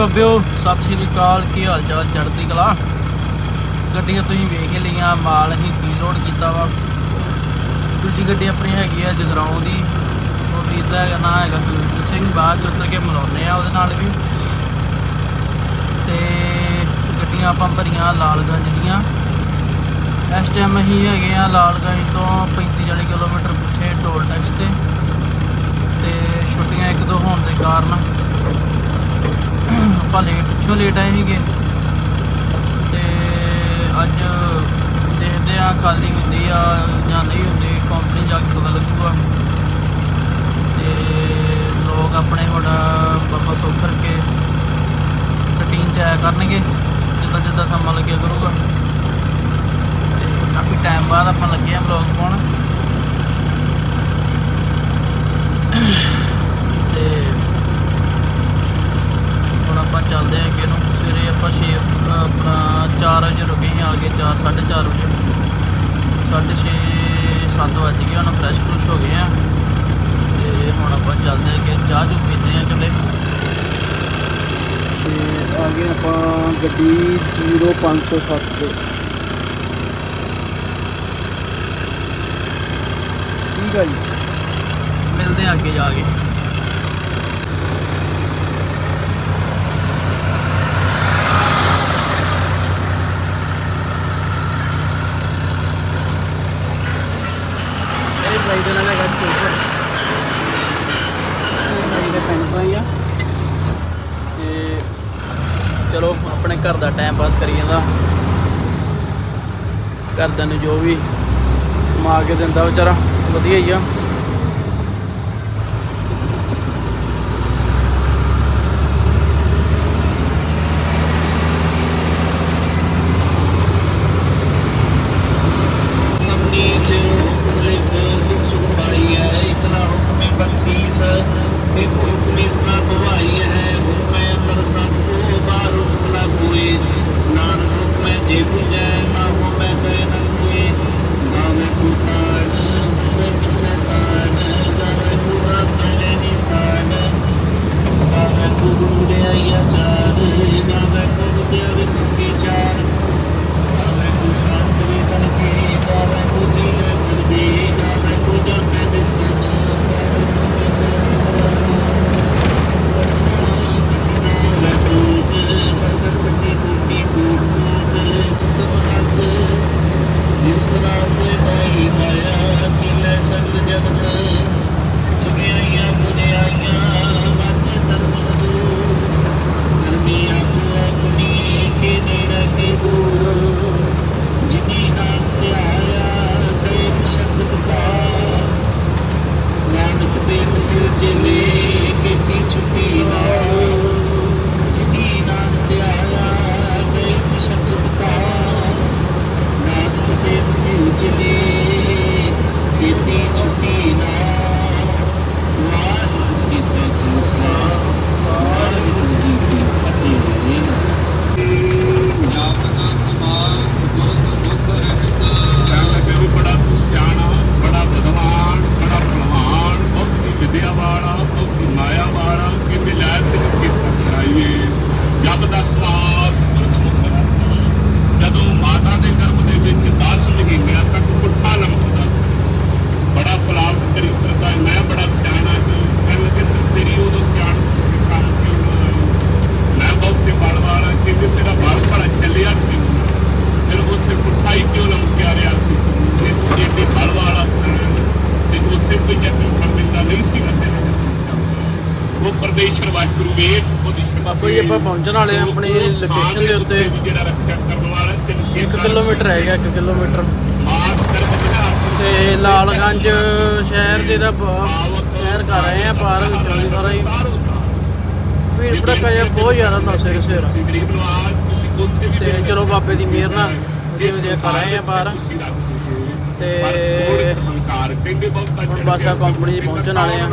ਬੱਬਿਓ ਸਤਿ ਸ਼੍ਰੀ ਅਕਾਲ, ਕੀ ਹਾਲ ਚਾਲ ਚੜ੍ਹਦੀ ਕਲਾ? ਗੱਡੀਆਂ ਤੁਸੀਂ ਵੇਖ ਹੀ ਲਈਆਂ, ਮਾਲ ਅਸੀਂ ਰੀਲੋਡ ਕੀਤਾ ਵਾ। ਦੂਜੀ ਗੱਡੀ ਆਪਣੀ ਹੈਗੀ ਆ ਜਗਰਾਉਂ ਦੀ। ਉਹ ਦਾ ਨਾਂ ਹੈਗਾ ਕੁਲਵਿੰਦਰ ਸਿੰਘ, ਬਾਅਦ 'ਚ ਉੱਤਰ ਕੇ ਮਿਲਾਉਂਦੇ ਆ ਉਹਦੇ ਨਾਲ ਵੀ। ਤੇ ਗੱਡੀਆਂ ਆਪਾਂ ਭਰੀਆਂ ਲਾਲਗੰਜ ਦੀਆਂ। ਇਸ ਟਾਈਮ ਅਸੀਂ ਹੈਗੇ ਆ ਲਾਲਗੰਜ ਤੋਂ 35 40 ਕਿਲੋਮੀਟਰ ਪਿੱਛੇ ਟੋਲ ਟੈਕਸ ਤੇ। ਤੇ ਛੁੱਟੀਆਂ ਇੱਕ ਦੋ ਹੋਣ ਦੇ ਕਾਰਨ ਆਪਾਂ ਲੇਟ ਪਿੱਛੋਂ ਲੇਟ ਆਏ ਸੀਗੇ ਤੇ ਅੱਜ ਦੇਖਦੇ ਆ ਕੱਲ ਹੀ ਹੁੰਦੀ ਆ ਜਾਂ ਨਹੀਂ ਹੁੰਦੀ ਕੰਪਨੀ ਜਾ ਕੇ ਪਤਾ ਲੱਗੂਗਾ। ਤੇ ਲੋਕ ਆਪਣੇ ਹੁਣ ਵਾਪਸ ਸੋਫਰ ਕੇ ਰੂਟੀਨ ਚ ਆਇਆ ਕਰਨਗੇ, ਜਿੱਦਾਂ ਜਿੱਦਾਂ ਸਮਾਂ ਲੱਗਿਆ ਕਰੂਗਾ। ਤੇ ਕਾਫੀ ਟਾਈਮ ਬਾਅਦ ਆਪਾਂ ਲੱਗੇ ਆ ਵਲੌਗ ਪਾਉਣ ਤੇ ਹੁਣ ਆਪਾਂ ਚੱਲਦੇ ਹਾਂ ਅੱਗੇ ਨੂੰ ਸਵੇਰੇ ਆਪਾਂ 6 ਆਪਣਾ 4 ਵਜੇ ਰੁਕੇ ਆ ਗਏ 4 4:30 ਵਜੇ। 6:30 7 ਵੱਜ ਗਏ ਹੁਣ ਫਰੈਸ਼ ਫਰੂਸ਼ ਹੋ ਗਏ ਆ ਤੇ ਹੁਣ ਆਪਾਂ ਚੱਲਦੇ ਹਾਂ ਅੱਗੇ ਚਾਹ ਚੁ ਪੀਂਦੇ ਆ ਕਿਤੇ ਤੇ ਆ ਗਏ ਆਪਾਂ ਗੱਡੀ 0507 ਤੇ। ਠੀਕ ਆ ਜੀ। ਮਿਲਦੇ ਆ ਅੱਗੇ ਜਾ ਕੇ ਇਹ ਬਾਈ ਦਾ ਨਾਮ ਹੈਗਾ ਚੋਪਰ ਇਹ ਬਾਈ ਦੇ ਪਿੰਡ ਤੋਂ ਹੀ ਆ ਤੇ ਚਲੋ ਆਪਣੇ ਘਰ ਦਾ ਟਾਈਮ ਪਾਸ ਕਰੀ ਜਾਂਦਾ। ਘਰਦਿਆਂ ਨੂੰ ਜੋ ਵੀ ਕਮਾ ਕੇ ਦਿੰਦਾ ਵਿਚਾਰਾ। ਵਧੀਆ ਹੀ ਆ। ਉਹਦੀ ਆਪਾਂ ਪਹੁੰਚਣ ਵਾਲੇ ਆ ਆਪਣੀ ਲੋਕੇਸ਼ਨ ਦੇ ਉੱਤੇ। ਵੀ 1 ਕਿਲੋਮੀਟਰ ਹੈਗਾ 1 ਕਿਲੋਮੀਟਰ। ਮਾਰ ਤੇ ਲਾਲਗੰਜ ਸ਼ਹਿਰ ਦੇ ਦਾ ਸ਼ਹਿਰ ਕਰ ਰਹੇ ਆ ਪਾਰ ਵਿੱਚੋਂ ਸਾਰਾ ਹੀ। ਭੀੜ ਭੜੱਕਾ ਜਿਹਾ ਬਹੁਤ ਜ਼ਿਆਦਾ ਹੁੰਦਾ ਸਿਰ ਸਿਰ ਗਰੀਬ ਤੇ ਚਲੋ ਬਾਬੇ ਦੀ ਮਿਹਰ ਨਾਲ ਵਧੀਆ ਵਧੀਆ ਕਰ ਰਹੇ ਆ ਪਾਰ ਤੇ ਹੁਣ ਬਸ ਆ ਕੰਪਨੀ ਪਹੁੰਚਣ ਵਾਲੇ ਆ।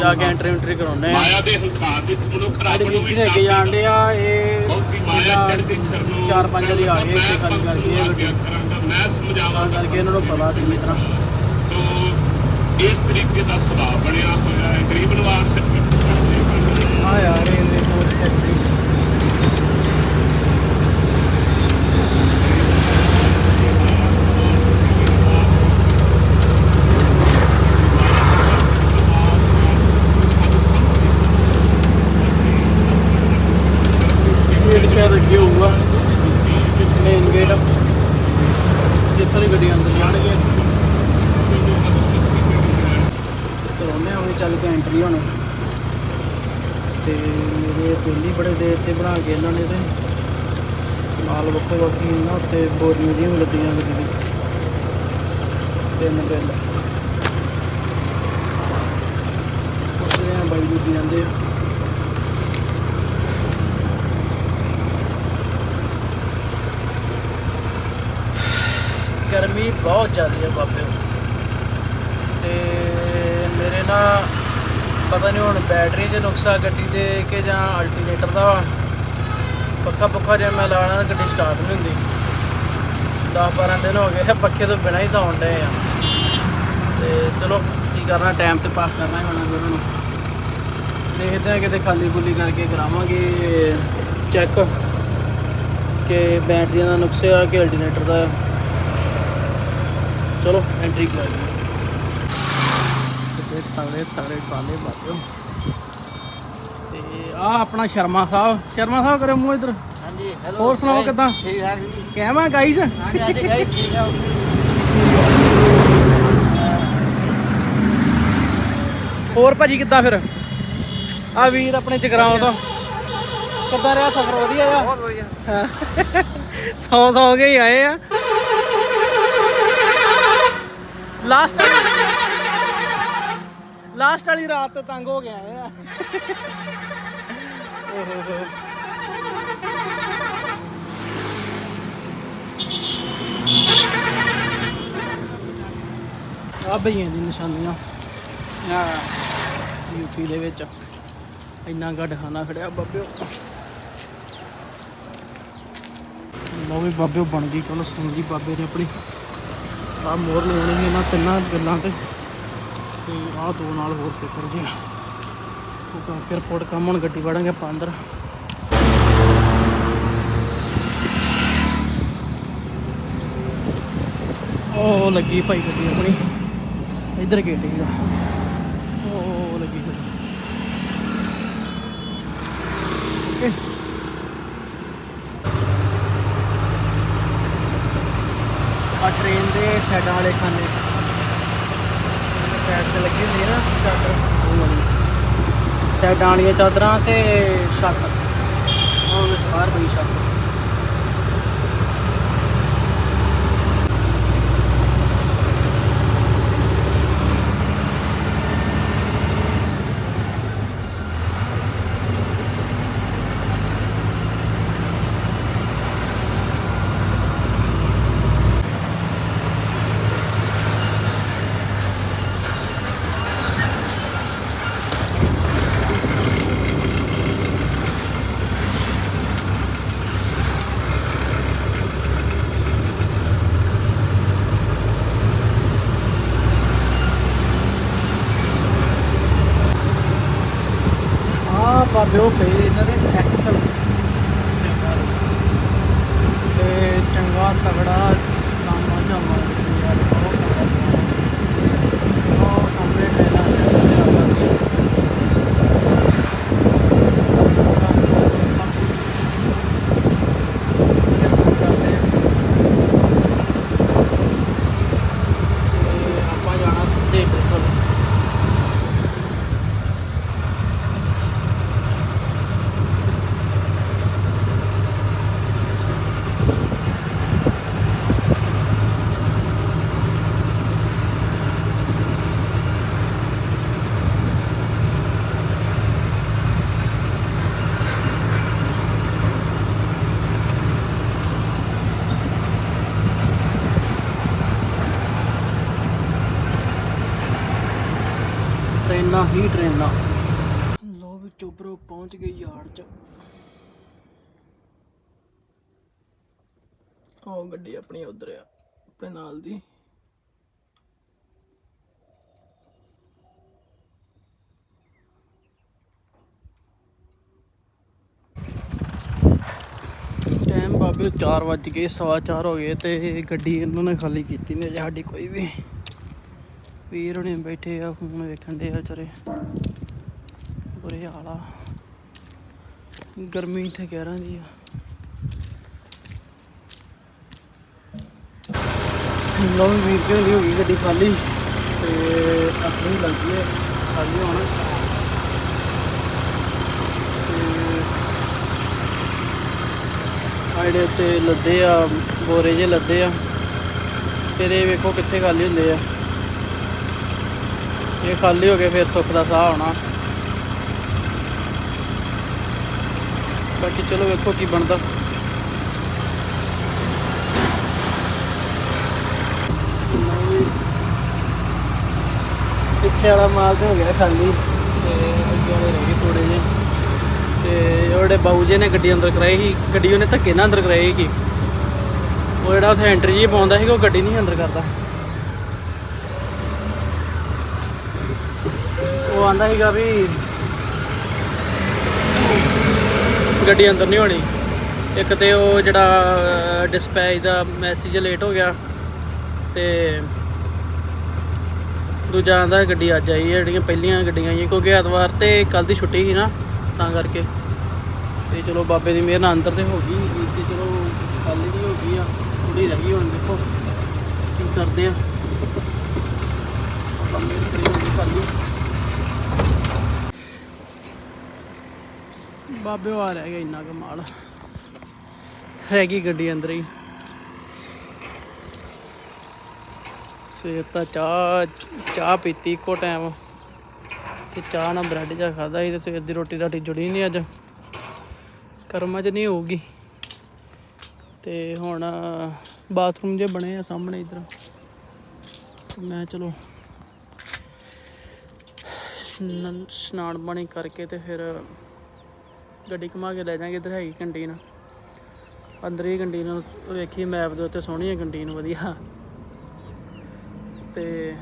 ਜਾ ਕੇ ਐਂਟਰੀ ਐਂਟਰੀ ਕਰਾਉਣੇ ਆ। ਮਾਇਆ ਦੇ ਹੰਕਾਰ ਵਿੱਚ ਮਨੁੱਖ ਰੱਬ ਸਾਡੀ ਨੂੰ ਬੀਬੀ ਨੇ ਅੱਗੇ ਜਾਣ ਦੇ ਆ ਇਹ ਬਹੁਤੀ ਮਾਇਆ ਚੜ੍ਹਦੀ ਸਿਰ ਨੂੰ ਚਾਰ ਪੰਜ ਵਾਰੀ ਆ ਗਏ ਇੱਥੇ ਖਾਲੀ ਕਰਕੇ ਮੈਂ ਸਮਝਾਵਾਂ ਕਰਕੇ ਇਹਨਾਂ ਨੂੰ ਪਤਾ ਚੰਗੀ ਤਰ੍ਹਾਂ। ਸੋ ਇਸ ਤਰੀਕੇ ਦਾ ਸੁਭਾਅ ਬਣਿਆ ਹੋਇਆ ਹੈ। ਗਰੀਬ ਨਿਵਾਸ ਆ ਯਾਰ ਇਹਦੇ ਕੋਲ ਐਂਟਰੀ ਗੇਟ ਸ਼ਾਇਦ ਅੱਗੇ ਹੋਊਗਾ ਮੇਨ ਗੇਟ ਜਿੱਥੋਂ ਦੀ ਗੱਡੀਆਂ ਅੰਦਰ ਜਾਣਗੀਆਂ ਕਰਾਉਂਦੇ ਆ ਵੀ ਚੱਲ ਕੇ ਐਂਟਰੀ ਹੁਣ ਤੇ ਮੇਰੇ ਬੜੇ ਦੇਰ ਤੇ ਬਣਾ ਕੇ ਇਹਨਾਂ ਨੇ ਤੇ ਨਾਲ ਵੱਖੋ ਵੱਖੀ ਨਾ ਉੱਤੇ ਬੋਰੀਆਂ ਜਿਹੀਆਂ ਵੀ ਲੱਗੀਆਂ ਗੱਡੀ ਤਿੰਨ ਬਿੱਲ ਪੁੱਛਦੇ ਆ ਬਾਈ ਜੀ ਕੀ ਕਹਿੰਦੇ ਆ। ਗਰਮੀ ਬਹੁਤ ਜ਼ਿਆਦਾ ਹੈ ਬਾਬੇ। ਤੇ ਮੇਰੇ ਨਾਲ ਪਤਾ ਨਹੀਂ ਹੁਣ ਬੈਟਰੀ 'ਚ ਨੁਕਸਾ ਗੱਡੀ ਦੇ ਕਿ ਜਾਂ ਅਲਟਰਨੇਟਰ ਦਾ ਪੱਖਾ ਪੱਖਾ ਜੇ ਮੈਂ ਲਾਣਾ ਤਾਂ ਗੱਡੀ ਸਟਾਰਟ ਨਹੀਂ ਹੁੰਦੀ। 10 12 ਦਿਨ ਹੋ ਗਏ ਪੱਖੇ ਤੋਂ ਬਿਨਾਂ ਹੀ ਸੌਣ ਡਏ ਆ। ਤੇ ਚਲੋ, ਕੀ ਕਰਨਾ ਟਾਈਮ ਤੇ ਪਾਸ ਕਰਨਾ ਹੀ ਹੋਣਾ ਉਹਨਾਂ ਨੂੰ। ਦੇਖਦੇ ਆ ਕਿਤੇ ਖਾਲੀ ਖੁੱਲੀ ਕਰਕੇ ਕਰਾਵਾਂਗੇ ਚੈੱਕ ਕਿ ਬੈਟਰੀਆਂ ਦਾ ਨੁਕਸ ਆ ਕਿ ਅਲਟਰਨੇਟਰ ਦਾ। ਚਲੋ ਐਂਟਰੀ ਕਰਾ ਲਈਏ ਤੇ ਤਗੜੇ ਤਗੜੇ ਕਾਲੇ ਬਾਜੋ। ਤੇ ਆ ਆਪਣਾ ਸ਼ਰਮਾ ਸਾਹਿਬ। ਸ਼ਰਮਾ ਸਾਹਿਬ ਕਰੇ ਮੂੰਹ ਇਧਰ। ਹਾਂਜੀ ਹੈਲੋ ਹੋਰ ਸੁਣਾਓ ਕਿੱਦਾਂ? ਠੀਕ ਠਾਕ ਜੀ। ਕਹਿਵਾ ਗਾਈਸ ਹਾਂਜੀ ਹਾਂਜੀ ਗਾਈ ਠੀਕ ਆ। ਹੋਰ ਭਾਜੀ ਕਿੱਦਾਂ ਫਿਰ? ਆ ਵੀਰ ਆਪਣੇ ਜਗਰਾਉਂ ਤੋਂ। ਕਿੱਦਾਂ ਰਿਹਾ ਸਫ਼ਰ? ਵਧੀਆ ਆ? ਬਹੁਤ ਵਧੀਆ। ਸੌ ਸੌ ਕੇ ਹੀ ਆਏ ਆ। ਲਾਸਟ ਲਾਸਟ ਵਾਲੀ ਰਾਤ ਤੇ ਤੰਗ ਹੋ ਆਏ ਆ। ਆ ਬਈਆਂ ਦੀ ਨਿਸ਼ਾਨੀਆਂ। ਹਾਂ। ਯੂਪੀ ਦੇ ਵਿੱਚ। ਇੰਨਾ ਗੱਡ ਖਾਨਾ ਖੜਿਆ ਬਾਬਿਓ। ਲੋ ਵੀ ਬਾਬਿਓ ਬਣ ਗਈ ਕੱਲ ਸੁਣ ਲਈ ਬਾਬੇ ਨੇ ਆਪਣੀ। ਆ ਮੋਰ ਲਾਉਣੀ ਇਹਨਾਂ ਤਿੰਨਾਂ ਗੱਲਾਂ ਤੇ। ਤੇ ਆਹ ਦੋ ਨਾਲ ਹੋਰ ਪੇਪਰ ਜੀ ਉਹ ਕਰਕੇ ਰਿਪੋਰਟ ਕੰਮ ਹੁਣ ਗੱਡੀ ਵੜਾਂਗੇ ਆਪਾਂ ਅੰਦਰ। ਉਹ ਲੱਗੀ ਭਾਈ ਗੱਡੀ ਆਪਣੀ। ਇੱਧਰ ਗੇਟ ਹੈਗਾ ਉਹ ਲੱਗੀ ਗੱਡੀ ਆ ਟ੍ਰੇਨ ਦੇ ਸਾਈਡਾਂ ਵਾਲੇ ਖਾਨੇ। ਸਾਈਡ ਤੇ ਲੱਗੀ ਹੁੰਦੀ ਹੈ ਨਾ ਚਾਦਰ। ਉਹ ਵਾਲੀ ਸਾਈਡਾਂ ਵਾਲੀਆਂ ਚਾਦਰਾਂ ਤੇ ਛੱਤ। ਉਹ ਵਿੱਚ ਬਾਹਰ ਪਈ ਛੱਤ। ਆ ਟ੍ਰੇਨਾਂ, ਹੀ ਟ੍ਰੇਨਾਂ। ਲੋ ਵਿੱਚ ਚੋਬਰੋ ਪਹੁੰਚ ਗਏ ਯਾਰ ਚ। ਉਹ ਗੱਡੀ ਆਪਣੀ ਉਧਰ ਆ, ਆਪਣੇ ਨਾਲ ਦੀ। ਟਾਈਮ ਬਾਬੇ 4 ਵਜ ਗਏ 4:15 ਹੋ ਗਏ ਤੇ ਗੱਡੀ ਇਹਨਾਂ ਨੇ ਖਾਲੀ ਕੀਤੀ ਨਹੀਂ ਸਾਡੀ ਕੋਈ ਵੀ। ਵੀਰ ਹੁਣੇ ਬੈਠੇ ਆ, ਫੋਨ ਵੇਖਣ ਦੇ ਆ ਵਿਚਾਰੇ। ਬੁਰੇ ਹਾਲ ਗਰਮੀ ਇੱਥੇ ਕਹਿ ਰਹੀ ਆ। ਲੋ ਵੀਰ ਕੇ ਹੋ ਗਈ ਗੱਡੀ ਖਾਲੀ। ਤੇ ਆਪਣੀ ਲੱਗੀ ਹੈ ਖਾਲੀ ਹੋਣ। ਆੜੇ ਉੱਤੇ ਲੱਦੇ ਆ, ਬੋਰੇ ਜੇ ਲੱਦੇ ਆ। ਤੇਰੇ ਵੇਖੋ ਕਿੱਥੇ ਖਾਲੀ ਹੁੰਦੇ ਆ। ਇਹ ਖਾਲੀ ਹੋ ਗਏ, ਫਿਰ ਸੁੱਖ ਦਾ ਸਾਹ ਆਉਣਾ। ਬਾਕੀ ਚਲੋ ਵੇਖੋ ਕੀ ਬਣਦਾ। ਪਿੱਛੇ ਵਾਲਾ ਮਾਲ ਤੇ ਹੋ ਗਿਆ ਖਾਲੀ, ਤੇ ਅੱਗੇ ਵਾਲੇ ਰਹਿ ਗਏ ਥੋੜੇ ਜਿਹੇ। ਤੇ ਉਹਦੇ ਬਾਊ ਜੀ ਨੇ ਗੱਡੀ ਅੰਦਰ ਕਰਾਈ ਸੀ, ਗੱਡੀ ਉਹਨੇ ਧੱਕੇ ਨਾਲ ਅੰਦਰ ਕਰਾਈ ਸੀ। ਉਹ ਜਿਹੜਾ ਉੱਥੇ ਐਂਟਰੀ ਜੀ ਪਾਉਂਦਾ ਸੀ, ਉਹ ਗੱਡੀ ਨਹੀਂ ਅੰਦਰ ਕਰਦਾ। ਉਹ ਆਂਦਾ ਸੀਗਾ ਵੀ ਗੱਡੀ ਅੰਦਰ ਨਹੀਂ ਹੋਣੀ। ਇੱਕ ਤੇ ਉਹ ਜਿਹੜਾ ਡਿਸਪੈਚ ਦਾ ਮੈਸੇਜ ਲੇਟ ਹੋ ਗਿਆ ਤੇ ਦੂਜਾ ਆਂਦਾ ਗੱਡੀ ਅੱਜ ਆਈ ਹੈ, ਜਿਹੜੀਆਂ ਪਹਿਲੀਆਂ ਗੱਡੀਆਂ ਆਈਆਂ, ਕਿਉਂਕਿ ਐਤਵਾਰ ਤੇ ਕੱਲ ਦੀ ਛੁੱਟੀ ਸੀ ਨਾ, ਤਾਂ ਕਰਕੇ। ਤੇ ਚਲੋ ਬਾਬੇ ਦੀ ਮਿਹਰ ਨਾਲ ਅੰਦਰ ਤੇ ਹੋ ਗਈ, ਤੇ ਚਲੋ ਖਾਲੀ ਵੀ ਹੋ ਗਈ ਆ ਥੋੜੀ ਰਹਿ ਗਈ ਹੁਣ ਦੇਖੋ ਕੀ ਕਰਦੇ ਆ। ਆਪਾਂ ਮਿਹਰ ਕਰੀ ਹੋਣੀ ਖਾਲੀ ਬਾਬੇ ਉਹ ਆ ਰਹਿ ਗਿਆ ਇੰਨਾ ਕਮਾਲ ਰਹਿ ਗਈ ਗੱਡੀ ਅੰਦਰ ਹੀ। ਸਵੇਰ ਤਾਂ ਚਾਹ ਚਾਹ ਪੀਤੀ ਇੱਕੋ ਟਾਈਮ ਤੇ ਚਾਹ ਨਾਲ ਬ੍ਰੈਡ ਜਾ ਖਾਦਾ ਸੀ ਤੇ ਸਵੇਰ ਦੀ ਰੋਟੀ ਰਾਟੀ ਜੁੜੀ ਨਹੀਂ ਅੱਜ। ਕਰਮਾਂ 'ਚ ਨਹੀਂ ਹੋਊਗੀ। ਤੇ ਹੁਣ ਬਾਥਰੂਮ ਜੇ ਬਣੇ ਆ ਸਾਹਮਣੇ ਇਧਰ। ਮੈਂ ਚਲੋ ਇਸ਼ਨਾਨ- ਇਸ਼ਨਾਨ ਪਾਣੀ ਕਰਕੇ ਤੇ ਫਿਰ ਗੱਡੀ ਘੁਮਾ ਕੇ ਲੈ ਜਾਾਂਗੇ, ਇਧਰ ਹੈਗੀ ਕੰਟੀਨ ਅੰਦਰ ਹੀ ਕੰਟੀਨ ਵੇਖੀ ਮੈਪ ਦੇ ਉੱਤੇ ਸੋਹਣੀ ਹੈ ਕੰਟੀਨ ਵਧੀਆ। ਤੇ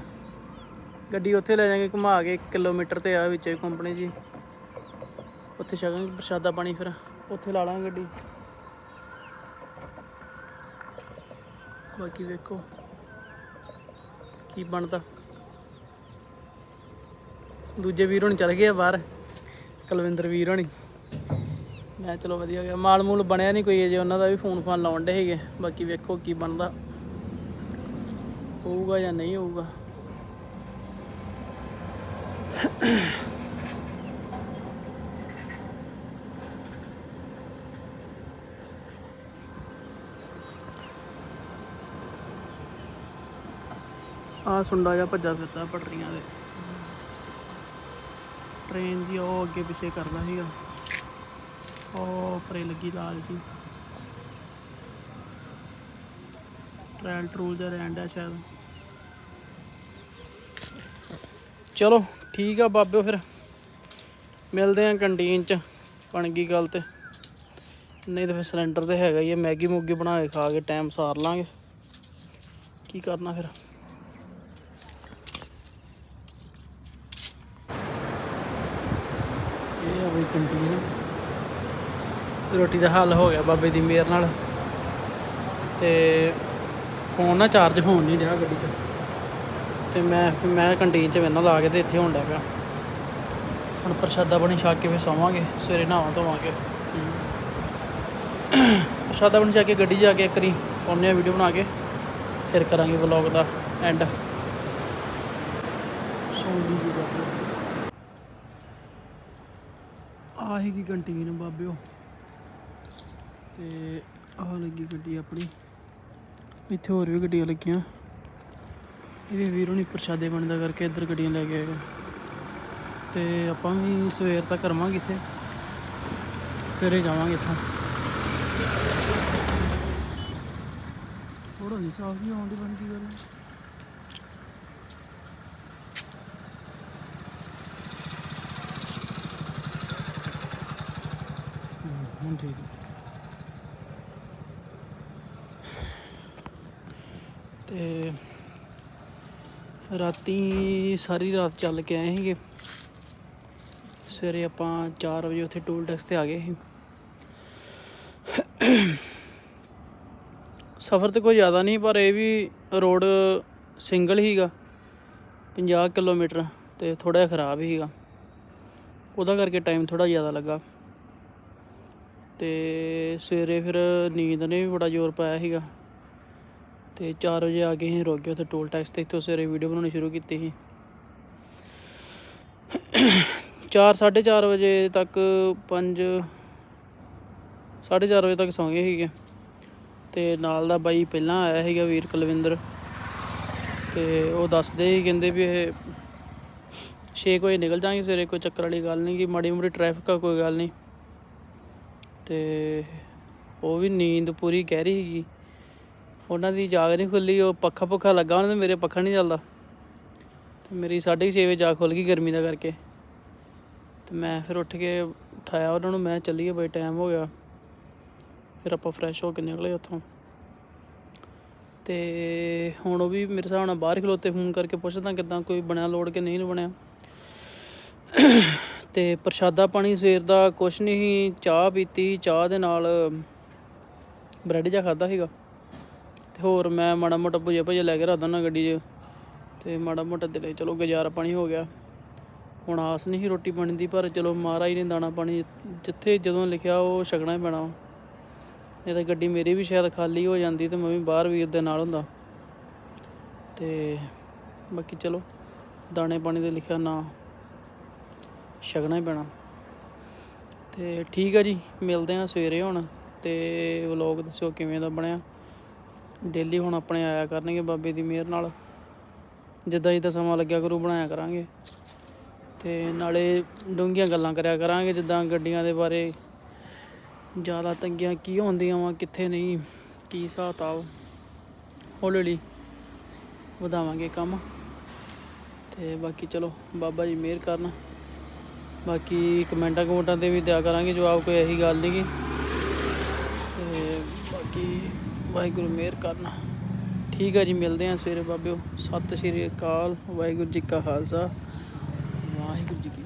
ਗੱਡੀ ਉੱਥੇ ਲੈ ਜਾਾਂਗੇ ਘੁਮਾ ਕੇ 1 ਕਿਲੋਮੀਟਰ ਤੇ ਆ ਵਿੱਚ ਕੰਪਨੀ ਜੀ। ਉੱਥੇ ਛਕਾਂਗੇ ਪ੍ਰਸ਼ਾਦਾ ਪਾਣੀ ਫਿਰ, ਉੱਥੇ ਲਾ ਲਾਂਗੇ ਗੱਡੀ। ਬਾਕੀ ਵੇਖੋ ਕੀ ਬਣਦਾ। ਦੂਜੇ ਵੀਰ ਹੁਣ ਚਲ ਗਏ ਆ ਬਾਹਰ, ਕੁਲਵਿੰਦਰ ਵੀਰ ਹੋਣੀ। ਮੈਂ ਚਲੋ ਵਧੀਆ ਗਿਆ ਮਾਲ ਮੂਲ ਬਣਿਆ ਨਹੀਂ ਕੋਈ ਅਜੇ ਉਹਨਾਂ ਦਾ ਵੀ ਫੋਨ ਫਾਨ ਲਾਉਣ ਡੇ ਹੈਗੇ ਬਾਕੀ ਵੇਖੋ ਕੀ ਬਣਦਾ। ਹੋਊਗਾ ਜਾਂ ਨਹੀਂ ਹੋਊਗਾ। ਆ ਸੁੰਡਾ ਜਿਹਾ ਭੱਜਾ ਫਿਰਦਾ ਪਟਰੀਆਂ ਦੇ। ਟ੍ਰੇਨ ਦੀ ਉਹ ਅੱਗੇ ਪਿੱਛੇ ਕਰਦਾ ਸੀਗਾ। ਉਹ ਪਰੇ ਲੱਗੀ ਲਾਲ ਜੀ। ਟ੍ਰਾਇਲ ਟਰੂਲ ਦਾ ਰਹਿਣ ਡਿਆ ਸ਼ਾਇਦ। ਚਲੋ, ਠੀਕ ਆ ਬਾਬਿਓ ਫਿਰ। ਮਿਲਦੇ ਆ ਕੰਟੀਨ ਚ, ਬਣ ਗਈ ਗੱਲ ਤੇ। ਨਹੀਂ ਤਾਂ ਫਿਰ ਸਿਲੰਡਰ ਤੇ ਹੈਗਾ ਹੀ ਆ, ਮੈਗੀ ਮੂਗੀ ਬਣਾ ਕੇ ਖਾ ਕੇ ਟਾਈਮ ਸਾਰ ਲਾਂਗੇ। ਕੀ ਕਰਨਾ ਫਿਰ? ਇਹ ਆ ਬਈ ਕੰਟੀਨ ਰੋਟੀ ਦਾ ਹੱਲ ਹੋ ਗਿਆ ਬਾਬੇ ਦੀ ਮਿਹਰ ਨਾਲ। ਤੇ ਫੋਨ ਨਾ ਚਾਰਜ ਹੋਣ ਨਹੀਂ ਰਿਹਾ ਗੱਡੀ 'ਚ। ਤੇ ਮੈਂ ਮੈਂ ਕੰਟੀਨ 'ਚ ਵੇਨਾ ਲਾ ਕੇ ਤੇ ਇੱਥੇ ਹੋਣ ਡਿਆ ਪਿਆ। ਹੁਣ ਪ੍ਰਸ਼ਾਦਾ ਬਣੀ ਛਕ ਕੇ ਫਿਰ ਸੌਵਾਂਗੇ, ਸਵੇਰੇ ਨਹਾਵਾਂ ਧੋਵਾਂਗੇ। ਪ੍ਰਸ਼ਾਦਾ ਬਣੀ ਛਕ ਕੇ ਗੱਡੀ ਜਾ ਕੇ ਇੱਕ ਵਾਰੀ ਪਾਉਂਦੇ ਆ ਵੀਡੀਓ ਬਣਾ ਕੇ, ਫਿਰ ਕਰਾਂਗੇ ਵਲੌਗ ਦਾ ਐਂਡ ਸੌਂਦੀ ਜੀ ਬਾਬੇ। ਆਹ ਹੈਗੀ ਕੰਟੀਨ ਬਾਬਿਓ ਤੇ ਆਹ ਲੱਗੀ ਗੱਡੀ ਆਪਣੀ। ਇੱਥੇ ਹੋਰ ਵੀ ਗੱਡੀਆਂ ਲੱਗੀਆਂ। ਇਹ ਵੀਰੋਂ ਨਹੀਂ ਪ੍ਰਸ਼ਾਦੇ ਬਣਦਾ ਕਰਕੇ ਇੱਧਰ ਗੱਡੀਆਂ ਲੈ ਕੇ ਆਏਗਾ ਤੇ ਆਪਾਂ ਵੀ ਸਵੇਰ ਤੱਕ ਕਰਵਾਂਗੇ ਇੱਥੇ। ਸਵੇਰੇ ਜਾਵਾਂਗੇ ਇੱਥੋਂ। ਥੋੜਾ ਨਹੀਂ ਸਾਫ਼ ਵੀ ਆਉਂਦੀ ਬਣ ਕੀ ਗੱਲ। ਹੁਣ ਠੀਕ ਹੈ। ਤੇ ਰਾਤੀ ਸਾਰੀ ਰਾਤ ਚੱਲ ਕੇ ਆਏ ਸੀਗੇ। ਸਵੇਰੇ ਆਪਾਂ 4 ਵਜੇ ਉੱਥੇ ਟੂਲ ਟੈਕਸ ਤੇ ਆ ਗਏ ਸੀ। ਸਫ਼ਰ ਤੇ ਕੋਈ ਜ਼ਿਆਦਾ ਨਹੀਂ, ਪਰ ਇਹ ਵੀ ਰੋਡ ਸਿੰਗਲ ਹੀਗਾ 50 ਕਿਲੋਮੀਟਰ ਤੇ ਥੋੜਾ ਜਿਹਾ ਖਰਾਬ ਹੀਗਾ ਉਹਦਾ ਕਰਕੇ ਟਾਈਮ ਥੋੜਾ ਜ਼ਿਆਦਾ ਲੱਗਾ। ਤੇ ਸਵੇਰੇ ਫਿਰ ਨੀਂਦ ਨੇ ਵੀ ਬੜਾ ਜ਼ੋਰ ਪਾਇਆ ਸੀਗਾ। ਤੇ 4 ਵਜੇ ਆ ਕੇ ਅਸੀਂ ਰੁਕ ਗਏ ਉੱਥੇ ਟੋਲ ਟੈਕਸ ਤੇ, ਇੱਥੋਂ ਸਵੇਰੇ ਵੀਡੀਓ ਬਣਾਉਣੀ ਸ਼ੁਰੂ ਕੀਤੀ ਸੀ। 4 4:30 ਵਜੇ ਤੱਕ 5 4:30 ਵਜੇ ਤੱਕ ਸੌਂ ਗਏ ਸੀਗੇ। ਤੇ ਨਾਲ ਦਾ ਬਾਈ ਪਹਿਲਾਂ ਆਇਆ ਸੀਗਾ ਵੀਰ ਕੁਲਵਿੰਦਰ। ਤੇ ਉਹ ਦੱਸਦੇ ਸੀ, ਕਹਿੰਦੇ ਵੀ ਇਹ 6 ਵਜੇ ਨਿਕਲ ਜਾਾਂਗੇ ਸਵੇਰੇ, ਕੋਈ ਚੱਕਰ ਵਾਲੀ ਗੱਲ ਨਹੀਂ ਕਿ ਮਾੜੀ ਮੋਟੀ ਟ੍ਰੈਫਿਕ ਆ, ਕੋਈ ਗੱਲ ਨਹੀਂ। ਤੇ ਉਹ ਵੀ ਨੀਂਦ ਪੂਰੀ ਕਹਿ ਰਹੀ ਸੀਗੀ। ਉਹਨਾਂ ਦੀ ਜਾਗ ਨਹੀਂ ਖੁੱਲੀ, ਉਹ ਪੱਖਾ ਪੁੱਖਾ ਲੱਗਾ ਉਹਨਾਂ ਦੇ, ਮੇਰੇ ਪੱਖਾ ਨਹੀਂ ਚੱਲਦਾ। ਤੇ ਮੇਰੀ 6:30 ਵਜੇ ਜਾਗ ਖੁੱਲ ਗਈ ਗਰਮੀ ਦਾ ਕਰਕੇ। ਤੇ ਮੈਂ ਫਿਰ ਉੱਠ ਕੇ ਉਠਾਇਆ ਉਹਨਾਂ ਨੂੰ, ਮੈਂ ਚੱਲੀਏ ਬਈ ਟਾਈਮ ਹੋ ਗਿਆ। ਫਿਰ ਆਪਾਂ ਫਰੈਸ਼ ਹੋ ਕੇ ਨਿਕਲੇ ਉੱਥੋਂ। ਤੇ ਹੁਣ ਉਹ ਵੀ ਮੇਰੇ ਹਿਸਾਬ ਨਾਲ ਬਾਹਰ ਖਲੋਤੇ ਫੋਨ ਕਰਕੇ ਪੁੱਛਦਾ ਕਿਦਾਂ, ਕੋਈ ਬਣਿਆ ਲੋੜ ਕਿ ਨਹੀਂ ਬਣਿਆ। ਤੇ ਪ੍ਰਸ਼ਾਦਾ ਪਾਣੀ ਸਵੇਰ ਦਾ ਕੁਛ ਨਹੀਂ ਸੀ ਚਾਹ ਪੀਤੀ, ਚਾਹ ਦੇ ਨਾਲ ਬ੍ਰੈਡ ਜਿਹਾ ਖਾਦਾ ਸੀਗਾ। ਤੇ ਹੋਰ ਮੈਂ ਮਾੜਾ ਮੋਟਾ ਭੁਜੇ ਭੁਜੇ ਲੈ ਕੇ ਰੱਖਦਾ ਨਾ ਗੱਡੀ 'ਚ ਤੇ ਮਾੜਾ ਮੋਟਾ ਦਿਲੇ ਚਲੋ ਗੁਜ਼ਾਰਾ ਪਾਣੀ ਹੋ ਗਿਆ। ਹੁਣ ਆਸ ਨਹੀਂ ਸੀ ਰੋਟੀ ਪਾਣੀ ਦੀ, ਪਰ ਚਲੋ ਮਹਾਰਾਜ ਨੇ ਦਾਣਾ ਪਾਣੀ ਜਿੱਥੇ ਜਦੋਂ ਲਿਖਿਆ ਉਹ ਛਕਣਾ ਹੀ ਪੈਣਾ। ਨਹੀਂ ਤਾਂ ਗੱਡੀ ਮੇਰੀ ਵੀ ਸ਼ਾਇਦ ਖਾਲੀ ਹੋ ਜਾਂਦੀ ਤੇ ਮੈਂ ਵੀ ਬਾਹਰ ਵੀਰ ਦੇ ਨਾਲ ਹੁੰਦਾ। ਤੇ ਬਾਕੀ ਚਲੋ, ਦਾਣੇ ਪਾਣੀ ਦੇ ਲਿਖਿਆ ਨਾ ਛਕਣਾ ਹੀ ਪੈਣਾ। ਤੇ ਠੀਕ ਆ ਜੀ, ਮਿਲਦੇ ਆ ਸਵੇਰੇ ਹੁਣ ਤੇ ਵਲੌਗ ਦੱਸਿਓ ਕਿਵੇਂ ਦਾ ਬਣਿਆ। ਡੇਲੀ ਹੁਣ ਆਪਣੇ ਆਇਆ ਕਰਨਗੇ ਬਾਬੇ ਦੀ ਮਿਹਰ ਨਾਲ। ਜਿੱਦਾਂ ਜਿੱਦਾਂ ਸਮਾਂ ਲੱਗਿਆ ਕਰੂ ਬਣਾਇਆ ਕਰਾਂਗੇ। ਤੇ ਨਾਲੇ ਡੂੰਘੀਆਂ ਗੱਲਾਂ ਕਰਿਆ ਕਰਾਂਗੇ, ਜਿੱਦਾਂ ਗੱਡੀਆਂ ਦੇ ਬਾਰੇ। ਜ਼ਿਆਦਾ ਤੰਗੀਆਂ ਕੀ ਹੁੰਦੀਆਂ ਵਾ, ਕਿੱਥੇ ਨਹੀਂ, ਕੀ ਹਿਸਾਬ ਕਿਤਾਬ। ਹੌਲੀ ਹੌਲੀ ਵਧਾਵਾਂਗੇ ਕੰਮ। ਤੇ ਬਾਕੀ ਚਲੋ, ਬਾਬਾ ਜੀ ਮਿਹਰ ਕਰਨ। ਬਾਕੀ ਕਮੈਂਟਾਂ ਕਮੈਂਟਾਂ ਤੇ ਵੀ ਦਿਆ ਕਰਾਂਗੇ ਜਵਾਬ ਕੋਈ ਇਹੀ ਗੱਲ ਨਹੀਂ ਗੀ ਤੇ ਬਾਕੀ ਵਾਹਿਗੁਰੂ ਮਿਹਰ ਕਰਨ। ਠੀਕ ਆ ਜੀ, ਮਿਲਦੇ ਆ ਸਵੇਰੇ ਬਾਬਿਓ। ਸਤਿ ਸ਼੍ਰੀ ਅਕਾਲ, ਵਾਹਿਗੁਰੂ ਜੀ ਕਾ ਖਾਲਸਾ। ਵਾਹਿਗੁਰੂ ਜੀ